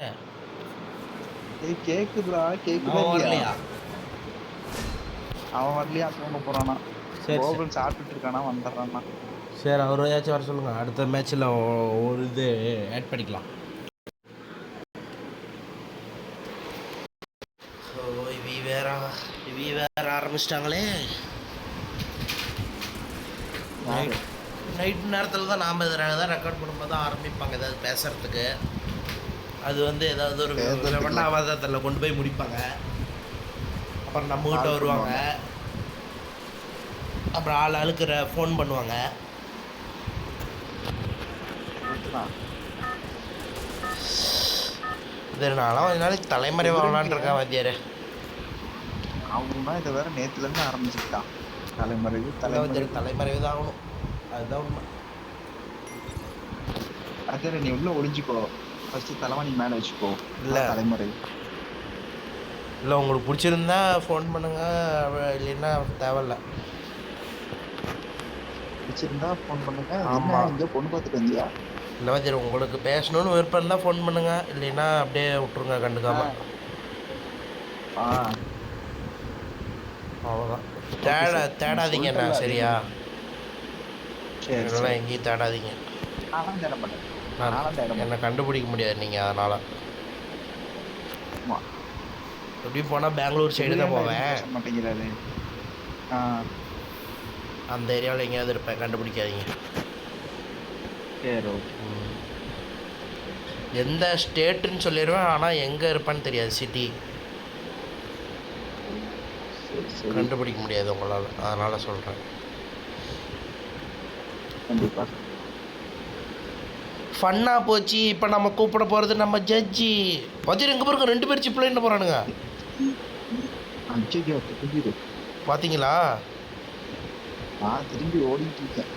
ஏய் கேக்குதுடா கேக்குதா இல்லையா? அவன் வரலையா? தூங்க போறானா. சரி, கோகுல் சாப்பிட்டுட்டு இருக்கானா? வந்துடுறானா. சரி அவர் ஏதாச்சும் வர சொல்லுங்கள் அடுத்த மேட்ச்சில் ஒரு இது ஆட் பண்ணிக்கலாம். இவி வேற இவி வேற ஆரம்பிச்சிட்டாங்களே. நைட் நைட் நேரத்தில் தான் நாம் தான் ரெக்கார்ட் பண்ணும்போது தான் ஆரம்பிப்பாங்க. ஏதாவது பேசுறதுக்கு. அது வந்து ஏதாவது ஒரு லெவனாவதத்தில் கொண்டு போய் முடிப்பாங்க. அப்புறம் நம்மகிட்ட வருவாங்க. அப்புறம் ஆள் ஆளுக்கு ஃபோன் பண்ணுவாங்க. விட்டுறான். இது நான்லாம் கொஞ்ச நாளைக்கு தலைமறை வாங்கலான் இருக்கேன் வாத்தியார். அவன் தான் இதை வேற நேத்துல இருந்து ஆரம்பிச்சுட்டான் தலைமறைவு தலைமறைவு தலைமறைவு தான் ஆகணும். அதுதான் உண்மை. அதே நீ உள்ள ஒளிஞ்சுக்கோ. ஃபர்ஸ்ட் தலைவாணி மேல வச்சுக்கோ. இல்ல. தலைமறைவு இல்லை உங்களுக்கு பிடிச்சிருந்தா ஃபோன் பண்ணுங்க. அவ- இல்லைன்னா தேவையில்ல. வச்சிருந்தா ஃபோன் பண்ணுங்க. ஆமா. ஆமா. இங்க பொண்ணு பார்த்துட்டு வந்தியா? இல்லை வாத்தியார் உங்களுக்கு பேசணும்னு விருப்பம் இருந்தால் ஃபோன் பண்ணுங்க. இல்லைன்னா அப்படியே விட்ருங்க கண்டுக்காம. ஆ. அவ்வளோதான் தேட. தேடாதீங்கண்ணா சொல்லிட்டேன்ல, சரியா? சரி சரி. எங்கேயும் தேடாதீங்க. நானும் தேட மாட்டேன். நான் என்னை கண்டுபிடிக்க முடியாது நீங்கள் அதனால். எப்படியும் போனால் பெங்களூர் சைடு தான் போவேன். மாட்டேங்கிறாரு. ஆ. அந்த ஏரியாவில் எங்கேயாவது இருப்பேன் கண்டுபிடிக்காதீங்க. சரி ஓகே. எந்த ஸ்டேட்டுன்னு சொல்லிடுவேன் ஆனால் எங்கே இருப்பேன்னு தெரியாது சிட்டி கண்டுபிடிக்க முடியாது உங்களால். அதனால் சொல்கிறேன் கண்டிப்பா. ஃபன்னாக போச்சு. இப்போ நம்ம கூப்பிட போகிறது நம்ம ஜட்ஜி. வஜீர் எங்கே பாருங்க ரெண்டு பேர் சிப்பில் என்ன போகிறானுங்க பார்த்தீங்களா நான் திரும்பி ஓடிட்டு இருக்கேன்.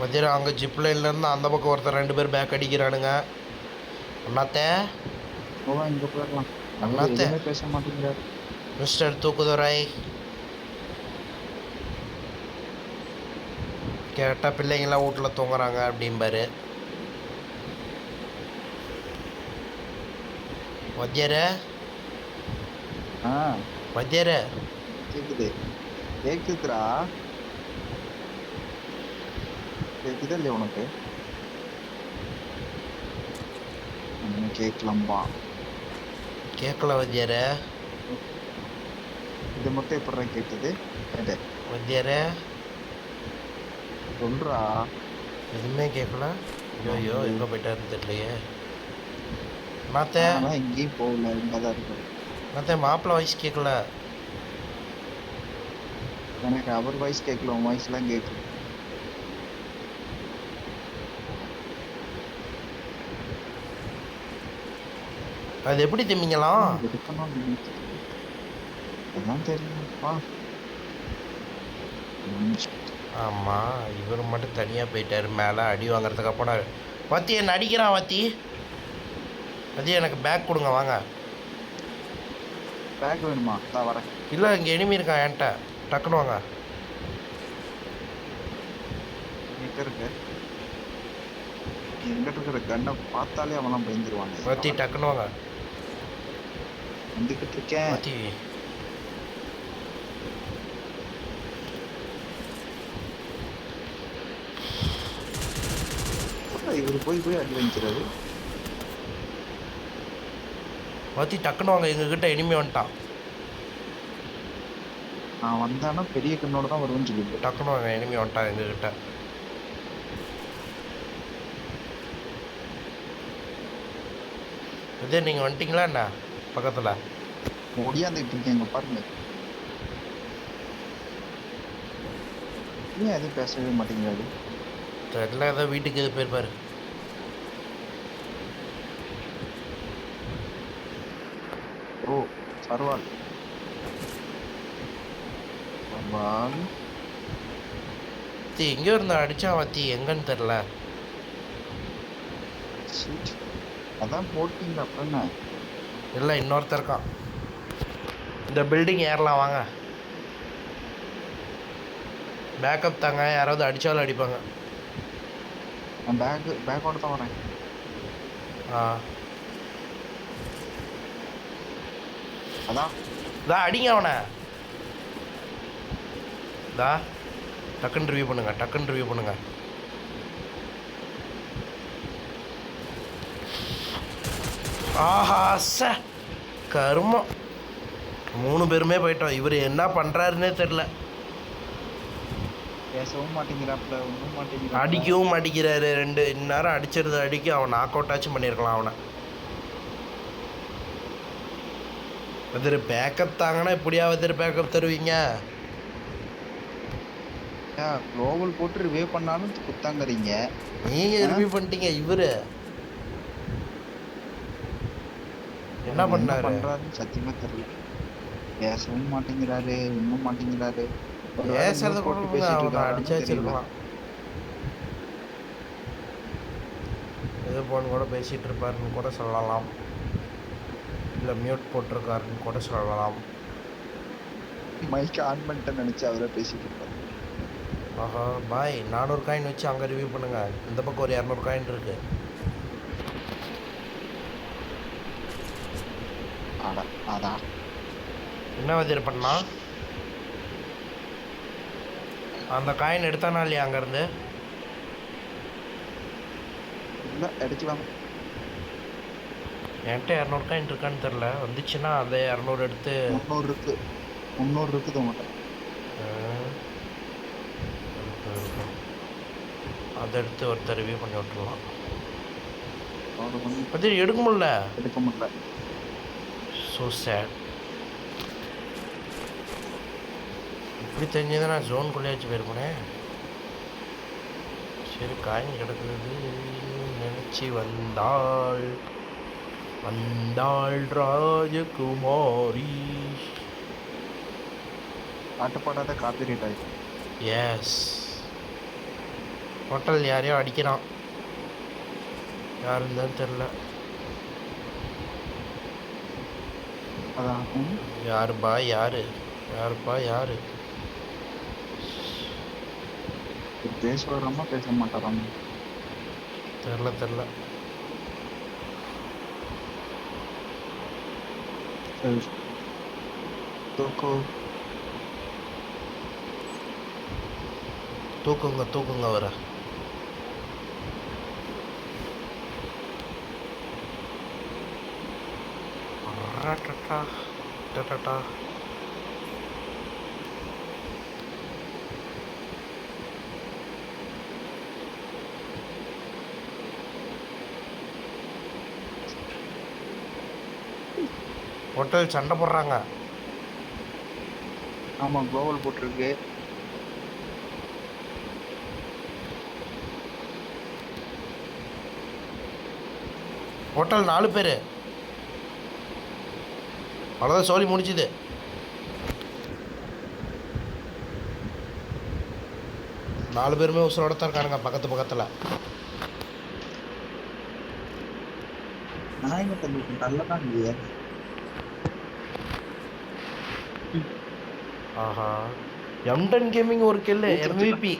வஜீர் அங்கே ஜிப் லைன்லேருந்து அந்த பக்கம் ஒருத்தர் ரெண்டு பேர் பேக் அடிக்கிறானுங்க. அண்ணாத்தே? இங்க போயிடலாம். அண்ணாத்தே. பேச மாட்டேங்கிறாரு. மிஸ்டர் தூக்குதுரை கேட்டால் பிள்ளைங்களாம் வீட்டில் தூங்குறாங்க அப்படிம்பாரு. வத்தியார? ஆ. வத்தியார? கேக்குது. கேக்குதுடா. கேக்குதா இல்லையா உனக்கு? ஒன்றும் கேட்கலாம்பா கேட்கல வத்தியார. இது மட்டும் எப்படிடா கேக்குது? கேட்டு வத்தியார? சொல்றா. எதுவுமே கேட்கல ஐயோ எங்கே போயிட்டாருன்னு தெரியலையே. நான் எங்கேயும் போகல இங்கே தான் மாப்பிள்ளை வயசு கேட்கல எனக்கு அவர் வாய்ஸ் கேட்கல உன் வாய்ஸ்லாம் கேட்கல அது எப்படி திம்பிங்களாம். அதான் தெரியும்ப்பா. ம், ஆமாம் இவர் மட்டும் தனியாக போயிட்டார் மேலே அடி வாங்குறதுக்கு போனார் வத்தி என்ன அடிக்கிறான் வத்தி? வத்தி எனக்கு பேக் கொடுங்க வாங்க. பேக் வேணுமா? நான் வரேன். இல்லை இங்கே எனிமி இருக்கான் என்கிட்ட? டக்குன்னு வாங்க. இருக்கு. எங்கிட்ட இருக்கிற கண்ணை பார்த்தாலே அவன்லாம் பயந்துருவாங்க வத்தி டக்குன்னு வாங்க. வந்துகிட்டு இருக்கேன். இவர் போய் போய் அடி வாங்கிக்கிறாரு? வத்தி டக்குன்னு வாங்க எங்ககிட்ட எனிமி வந்துட்டான். நான் வந்தானா பெரிய கண்ணோட தான் வருவேன்னு சொல்லிட்டு டக்குன்னு வாங்க எனிமி வந்துட்டான் எங்ககிட்ட. இதே நீங்கள் வந்துட்டீங்களா என்ன பக்கத்தில்? முடியாந்துட்டு இருக்கேன் இங்க பாருங்க. ஏன் எதுவும் பேசவே மாட்டேங்கிறாரு? தெரியல ஏதோ வீட்டுக்கு எது போயிருப்பாரு. சர்வால் சர்வால் வத்தி எங்கேயோ இருந்தா அடிச்சான் வத்தி எங்கன்னு தெரில அதான் போட்டீங்க அப்புறம் இல்லை இன்னொருத்தர் இருக்கான். இந்த பில்டிங் ஏறலாம் வாங்க. பேக்கப் தாங்க யாராவது அடித்தாலும் அடிப்பாங்க. பேக் பேக்கோட தான் வரேன். ஆ. அதான் தா அடிங்க அவனை. தா டக்குன்னு ரிவ்யூ பண்ணுங்க டக்குன்னு ரிவ்யூ பண்ணுங்க. ஆஹா ச கருமம். மூணு பேருமே போயிட்டோம். இவர் என்ன பண்ணுறாருன்னே தெரில பேசவும் மாட்டேங்கிறாப்ல ஒன்றும் மாட்டேங்கிறாப்ல அடிக்கவும் அடிக்கிறாரு ரெண்டு இந்நேரம் அடிச்சிருந்த அடிக்க அவன் நாக் அவுட்டாச்சும் பண்ணியிருக்கலாம் அவனை. வெதர் பேக்கப் தாங்கன்னா இப்படியா வெதர் பேக்கப் தருவீங்க? குளோபல் போட்டு ரிவே பண்ணாலும் குத்தாங்கறீங்க. நீங்கள் ரிவ்யூ பண்ணிட்டீங்க இவரு. என்ன பண்ணாரு? சத்தியமா தெரியல. பேசவும் மாட்டேங்கிறாரு ஒன்றும் மாட்டேங்கிறாரு. பேசுறது கூட பேசிட்டு அடிச்சா. வச்சிருக்கலாம். இது போன் கூட பேசிட்டு இருப்பாருன்னு கூட சொல்லலாம். இல்லை மியூட் போட்டிருக்காருன்னு கூட சொல்லலாம். மைக் ஆன் பண்ணிட்டேன்னு நினைச்சு அவரே பேசிட்டு இருப்பாரு. ஆஹா பாய் நானூறு காயின் வச்சு அங்கே ரிவ்யூ பண்ணுங்க. இந்த பக்கம் ஒரு இரநூறு காயின் இருக்கு. அதான் என்ன வதிர் பண்ணா? அந்த காயின் எடுத்தானா இல்லையா அங்கேருந்து இல்ல அடிக்கலாம் என்கிட்ட இரநூறு காயின் இருக்கான்னு தெரில வந்துச்சுன்னா அதை இரநூறு எடுத்து முந்நூறு இருக்கு. முந்நூறு இருக்குது உங்கள்கிட்ட. அதை எடுத்து ஒருத்தர் ரிவ்யூ பண்ணி விட்டுருலாம் பத்தி எடுக்க முடியல. எடுக்க முடியல. ஸோ சேட் இப்படி தெரிஞ்சதை நான் ஜோனுக்குள்ளேயாச்சும் போயிருப்பேனே. சரி காயின் கிடக்குது. நினச்சி வந்தாள் வந்தாள் ராஜகுமாரி பாட்டு பாடாத காப்பிரைட் ஆயிடும் எஸ் ஹோட்டல் யாரையோ அடிக்கிறான். யாருன்னு தான் தெரில அதான். யாருப்பா யாரு? யாருப்பா யாரு? பேசுவாராமா பேச மாட்டாராமா தெரில தெரில சரி தூக்குங்க தூக்குங்க வர டட்டா டட்டா ஹோட்டல் சண்டை போடுறாங்க. ஆமா குளோபல் போட்டிருக்கு. ஹோட்டல் நாலு பேர். அவ்வளோதான் சோலி முடிச்சுது நாலு பேருமே உசுரோட தான் இருக்கானுங்க பக்கத்து பக்கத்தில். நான் என்ன தம்பி நல்லதான் இல்லையே ஆஹா. எம்டன் கேமிங் ஒரு கில்லு எம்விபி